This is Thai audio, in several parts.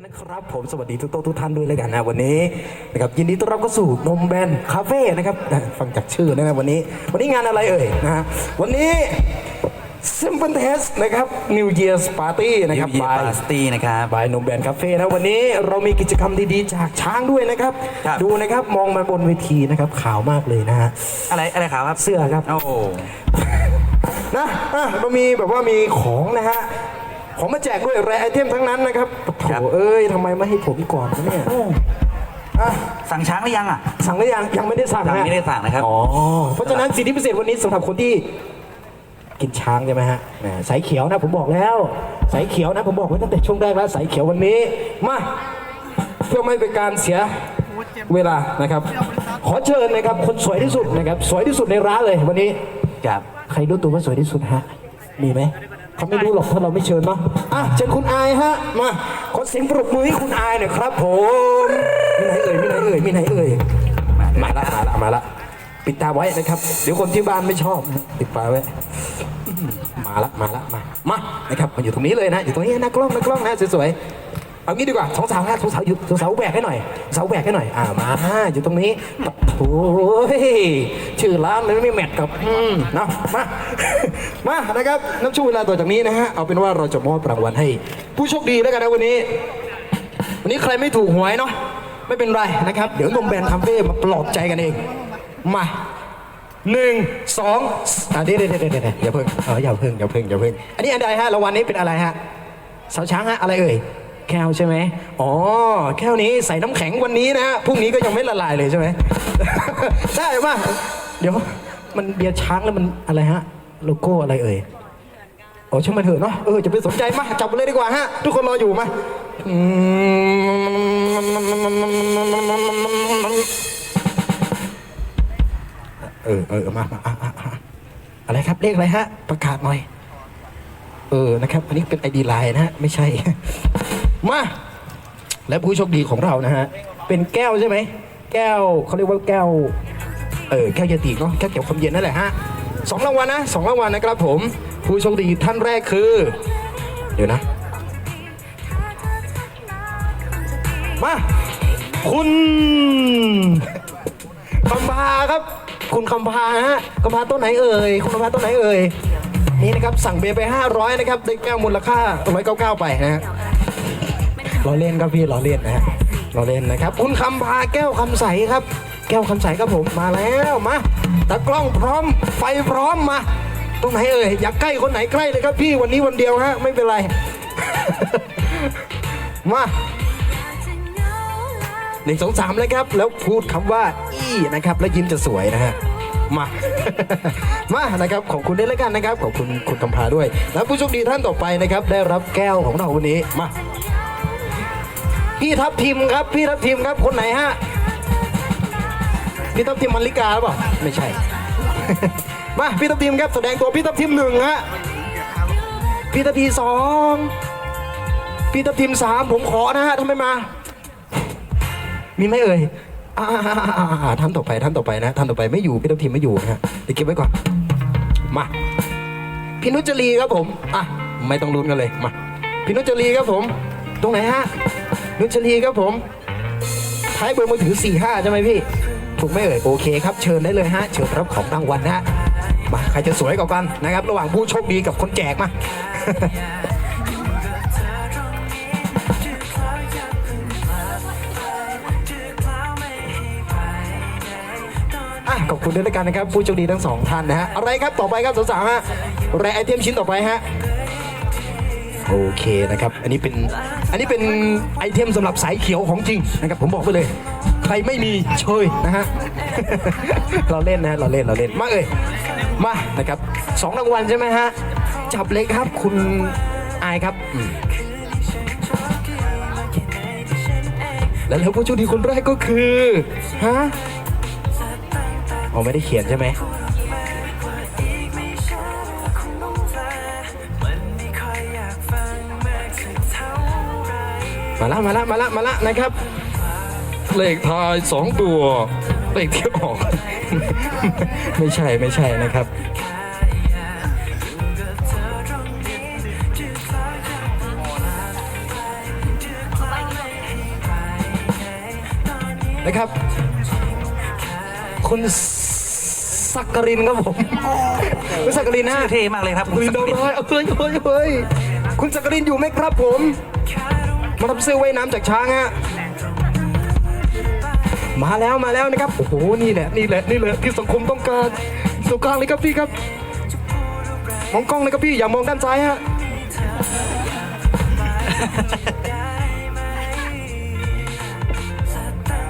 กันนะครับผมสวัสดีทุกโต๊ะทุกท่านด้วยเลยกันนะวันนี้นะครับยินดีต้อนรับเข้าสู่นมแบนคาเฟ่นะครับอะฟังจากชื่อนะครับวันนี้ วันนี้งานอะไรเอ่ยนะฮะวันนี้ Simple Test นะครับ New Year's Party นะครับ New Year by Party นะครับ บายนมแบนคาเฟ่นะวันนี้เรามีกิจกรรมดีๆ จากช้างด้วยนะครับ ครับ ดูนะครับมองมาบนเวทีนะครับขาวมากเลยนะฮะอะไรอะไรครับครับเสื้อครับ โอ้โหนะอะเรามีแบบว่ามีของนะฮะ ของมาแจกด้วยแรไอเทมทั้งนั้นนะครับโถเอ้ยทำไมไม่ให้ผมก่อนวะเนี่ยอะสั่งช้างหรือยังอะสั่งหรือยังยังไม่ได้สั่งยังนะไม่ได้สั่งนะครับ อ๋อเพราะฉะนั้นสิทธิพิเศษวันนี้สำหรับคนที่ กินช้างใช่ไหมฮะแหมสายเขียวนะผมบอกแล้ว สายเขียวนะผมบอกไว้ตั้งแต่ช่วงแรกแล้วสายเขียววันนี้มาเพื่อไม่เป็นการเสียเวลานะครับ ขอเชิญนะครับ คนสวยที่สุดนะครับ สวยที่สุดในร้านเลยวันนี้ครับใครรู้ตัวว่าสวยที่สุดฮะมีไหม เขาไม่รู้หรอกถ้าเราไม่เชิญเนาะอะเชิญคุณอายฮะมาขอเสียงปรบมือให้คุณอายหน่อยครับ ผมมีไหนเอ่ยมีไหนเอ่ยมีไหนเอ่ยมาละมาละมาละปิดตาไว้นะครับ เดี๋ยวคนที่บ้านไม่ชอบนะปิดตาไว้มาละมาละมามานะครับมาอยู่ตรงนี้เลยนะอยู่ตรงนี้นะกล้องนะกล้องนะสวยๆ เอางี้ดีกว่าสองสาวนะสองสาวอยู่สองสาวแบกให้หน่อยสาวแบกให้หน่อยอ่ามาอยู่ตรงนี้โอ้ยชื่อร้านมันไม่แมทกับอืมเนาะมามานะครับน้ำช่วงเวลาต่อจากนี้นะฮะเอาเป็นว่าเราจะมอบรางวัลให้ ผู้โชคดีแล้วกันนะวันนี้ วันนี้ใครไม่ถูกหวยเนาะไม่เป็นไรนะครับ เดี๋ยวนมแบนด์คัมเฟ่มาปลอบใจกันเองมาหนึ่งสองอะเดี๋ยวเดี๋ยวเดี๋ยวอย่าเพิ่งเอออย่าเพิ่งอย่าเพิ่งอย่าเพิ่งอันนี้อันใดฮะรางวัลนี้เป็นอะไรฮะสาวช้างฮะอะไรเอ่ย แก้วใช่ไหมอ๋อ แก้วนี้ใส่น้ำแข็งวันนี้นะฮะพรุ่งนี้ก็ยังไม่ละลายเลยใช่ไหมได้ป่ะเดี๋ยว มันเบียร์ช้างแล้วมันอะไรฮะ โลโก้อะไรเอ่ยโอ้ช่างมันเถอะเนาะเออจะไปสนใจมาจับเลยดีกว่าฮะ ทุกคนรออยู่มาอืมเออเออมามาอะอะอะอะไรครับเลขอะไรฮะ ประกาศหน่อย เออนะครับ อันนี้เป็นไอดีไลน์นะฮะ ไม่ใช่ มา และผู้โชคดีของเรานะฮะ เป็นแก้วใช่ไหม แก้วเขาเรียกว่าแก้ว เออแก้วยาติเนาะแก้วเกี่ยวความเย็นนั่นแหละฮะสองรางวัลนะสองรางวัลนะครับผม ผู้โชคดีท่านแรกคือ เดี๋ยวนะ มา คุณคำพาครับ คุณคำพาฮะคำพาต้นไหนเอ่ยคุณคำพาต้นไหนเอ่ยนี่นะครับสั่งเบียร์ไป 500 นะครับได้แก้วมูลค่า199 ไปนะฮะ ล้อเล่นครับพี่ล้อเล่นนะฮะล้อเล่นนะครับ คุณคำพาแก้วคำใสครับ แก้วคำใสครับผมมาแล้วมาตากล้องพร้อมไฟพร้อมมา ตรงไหนเอ่ยอยากใกล้คนไหนใกล้เลยครับพี่วันนี้วันเดียวฮะไม่เป็นไร มาหนึ่งสองสามเลยครับ แล้วพูดคำว่า อี้นะครับ แล้วยิ้มจะสวยนะฮะมา มานะครับขอบคุณด้วยแล้วกันนะครับ ขอบคุณคุณคำพาด้วย แล้วผู้โชคดีท่านต่อไปนะครับ ได้รับแก้วของเราวันนี้มา พี่ทัพทิมครับ พี่ทัพทิมครับ คนไหนฮะ พี่ทัพทิมมันลิกาหรือเปล่า ไม่ใช่ มาพี่ทัพทิมครับแสดงตัวพี่ทัพทิมหนึ่งฮะ พี่ทัพทีสอง พี่ทัพทิมสามผมขอนะฮะทำไมมา มีไหมเอ่ยท่านต่อไปท่านต่อไปนะท่านต่อไปไม่อยู่พี่ทัพทิมไม่อยู่นะฮะเดี๋ยวเก็บไว้ก่อน มาพี่นุจรีครับผมอะไม่ต้องลุ้นกันเลยมาพี่นุจรีครับผม ตรงไหนฮะ นุชลีครับผมท้ายเบอร์มือถือ 45ใช่ไหมพี่ ถูกไหมเอ่ย โอเคครับ เชิญได้เลยฮะ เชิญรับของรางวัลนะฮะ มาใครจะสวยกว่ากันนะครับ ระหว่างผู้โชคดีกับคนแจกมา อะขอบคุณด้วยกันนะครับ ผู้โชคดีทั้งสองท่านนะฮะ อะไรครับ ต่อไปครับสาวๆฮะ แรไอเทมชิ้นต่อไปฮะ โอเคนะครับ อันนี้เป็นอันนี้เป็นไอเทมสำหรับสายเขียวของจริงนะครับ ผมบอกไปเลย ใครไม่มีเชยนะฮะ เราเล่นนะเราเล่นเราเล่นมาเอ่ยมานะครับสองรางวัลใช่ไหมฮะ จับเลยครับคุณอายครับอืมและแล้วผู้โชคดีคนแรกก็คือฮะอ๋อไม่ได้เขียนใช่ไหม มาละมาละมาละมาละนะครับ เลขท้ายสองตัว เลขที่ออก ไม่ใช่ไม่ใช่นะครับนะครับ คุณสักกรินครับผมคุณสักกรินนะชื่อเท่มากเลยครับคุคุณณสักดาวดิ์ร้อยเอาเลยเฮ้ยเฮ้ยคุณสักกรินอยู่ไหมครับผม มารับเสื้อว่ายน้ำจากช้างฮะมาแล้วมาแล้วนะครับโอ้โหนี่แหละนี่แหละนี่แหละที่สังคมต้องการตรงกลางเลยครับพี่ครับมองกล้องเลยครับพี่อย่ามองด้านซ้ายฮะ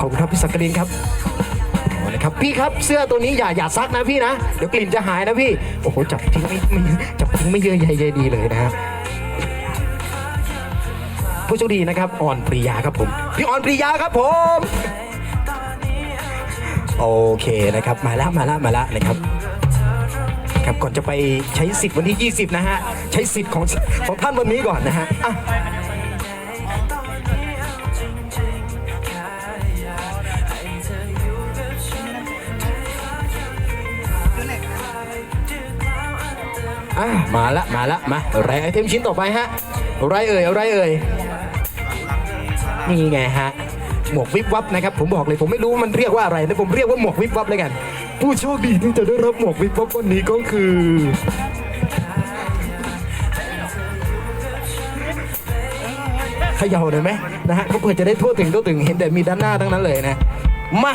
ขอบคุณครับพี่สักกรินครับเอาลยครับพี่ครับเสื้อตัวนี้อย่าอย่าซักนะพี่นะ เดี๋ยวกลิ่นจะหายนะพี่ โอ้โหจับทิ้งไม่ไม่จับทิ้งไม่เยอะใหญ่ใยดีเลยนะครับ ผู้โชคดีนะครับอ่อนปริยาครับผมพี่อ่อนปริยาครับผม โอเคนะครับมาแล้วมาแล้วมาแล้วนะครับครับก่อนจะไปใช้สิทธิ์วันที่ 20 นะฮะ ใช้สิทธิ์ของของท่านวันนี้ก่อนนะฮะอะมาละมาละมาอะไรไอเทมชิ้นต่อไปฮะอะไรเอ่ยอะไรเอ่ย นี่ไงฮะหมวกวิบวับนะครับผมบอกเลยผมไม่รู้มันเรียกว่าอะไรแต่ผมเรียกว่าหมวกวิบวับเลยกัน ผู้โชคดีที่จะได้รับหมวกวิบวับวันนี้ก็คือเขย่าเลยไหมนะฮะก็เพื่อจะได้ทั่วถึงทั่วถึงเห็นแต่มีด้านหน้าทั้งนั้นเลยนะ มา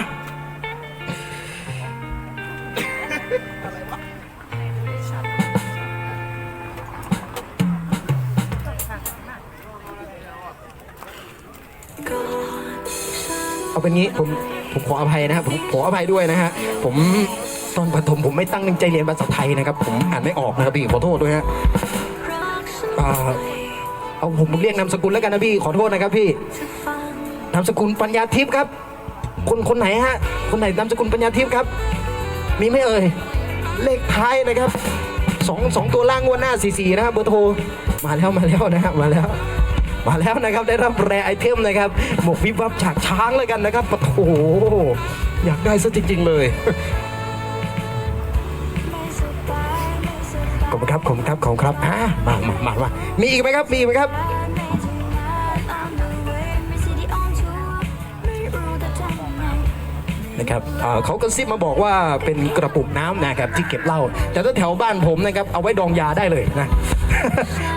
เอาเป็นงี้ผมผมขออภัยนะครับผมขออภัยด้วยนะฮะผมตอนประถมผมไม่ตั้งใจเรียนภาษาไทยนะครับ ผมอ่านไม่ออกนะครับพี่ขอโทษด้วยฮะอ่าเอาผมเรียกนามสกุลแล้วกันนะพี่ขอโทษนะครับพี่นามสกุลปัญญาทิพย์ครับ คนคนไหนฮะคนไหนนามสกุลปัญญาทิพย์ครับ มีไหม่เอ่ยเลขท้ายนะครับสองสองตัวล่างงวดหน้าสี่สี่นะครับเบอร์โทรมาแล้วมาแล้วนะฮะมาแล้ว มาแล้วนะครับได้รับแรไอเทมนะครับหมวกวิบวับฉากช้างเลยกันนะครับโอ้โหอยากได้ซะจริง ๆ เลยขอบคุณครับขอบคุณครับขอบคุณครับอ่ามามามามามีอีกไหมครับมีอีกไหมครับ นะครับเขากระซิบมาบอกว่าเป็นกระปุกน้ำนะครับที่เก็บเหล้าแต่ถ้าแถวบ้านผมนะครับเอาไว้ดองยาได้เลยนะ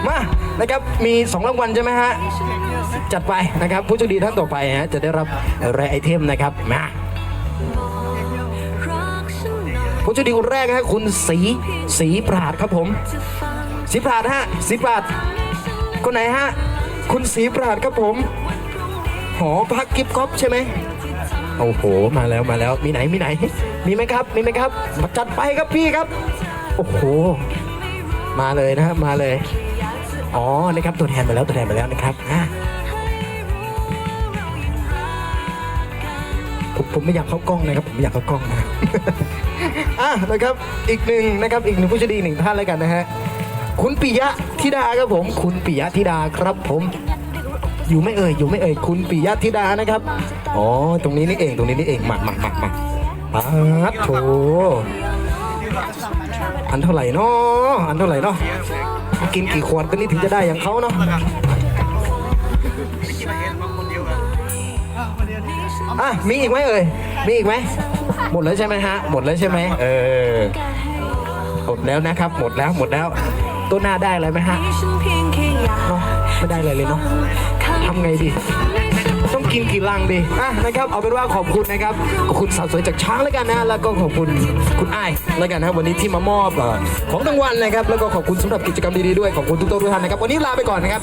มานะครับมีสองรางวัลใช่ไหมฮะจัดไปนะครับ ผู้โชคดีท่านต่อไปฮะจะได้รับแรไอเทมนะครับมาผู้โชคดีคนแรกฮะคุณสีสีปราดครับผม สีปราดฮะสีปราดคนไหนฮะคุณสีปราดครับผมหอพักกิฟต์ก๊อฟใช่ไหม โอ้โห มาแล้วมาแล้ว มีไหนมีไหน มีไหมครับ มีไหมครับมาจัดไปครับพี่ครับ โอ้โห มาเลยนะครับมาเลย อ๋อ นะครับ ตัวแทนมาแล้ว ตัวแทนมาแล้วนะครับอะผมผมไม่อยากเข้ากล้องนะครับ ผมไม่อยากเข้ากล้องนะ อะนะครับ อีกหนึ่งนะครับ อีกหนึ่งผู้โชคดีหนึ่งท่านแล้วกันนะฮะ คุณปิยะธิดาครับผม คุณปิยะธิดาครับผม อยู่ไม่เอ่ยอยู่ไม่เอ่ยคุณปิยะธิดานะครับอ๋อตรงนี้นี่เองตรงนี้นี่เองมามามามาป๊าดโถอันเท่าไหร่เนาะอันเท่าไหร่เนาะกินกี่ขวดก็นี่ถึงจะได้อย่างเขาเนาะอะมีอีกไหมเอ่ยมีอีกไหมหมดแล้วใช่ไหมฮะ หมดแล้วใช่ไหมเออหมดแล้วนะครับ หมดแล้วหมดแล้วตัวหน้าได้อะไรไหมฮะเนาะไม่ได้อะไรเลยเนาะ ทำไงดี ต้องกินกี่ลังดีอะนะครับ เอาเป็นว่าขอบคุณนะครับขอบคุณสาวสวยจากช้างแล้วกันนะ แล้วก็ขอบคุณคุณอ้ายแล้วกันนะวันนี้ที่มามอบของรางวัลนะครับ แล้วก็ขอบคุณสำหรับกิจกรรมดีๆด้วย ขอบคุณทุกท่านนะครับ วันนี้ลาไปก่อนนะครับ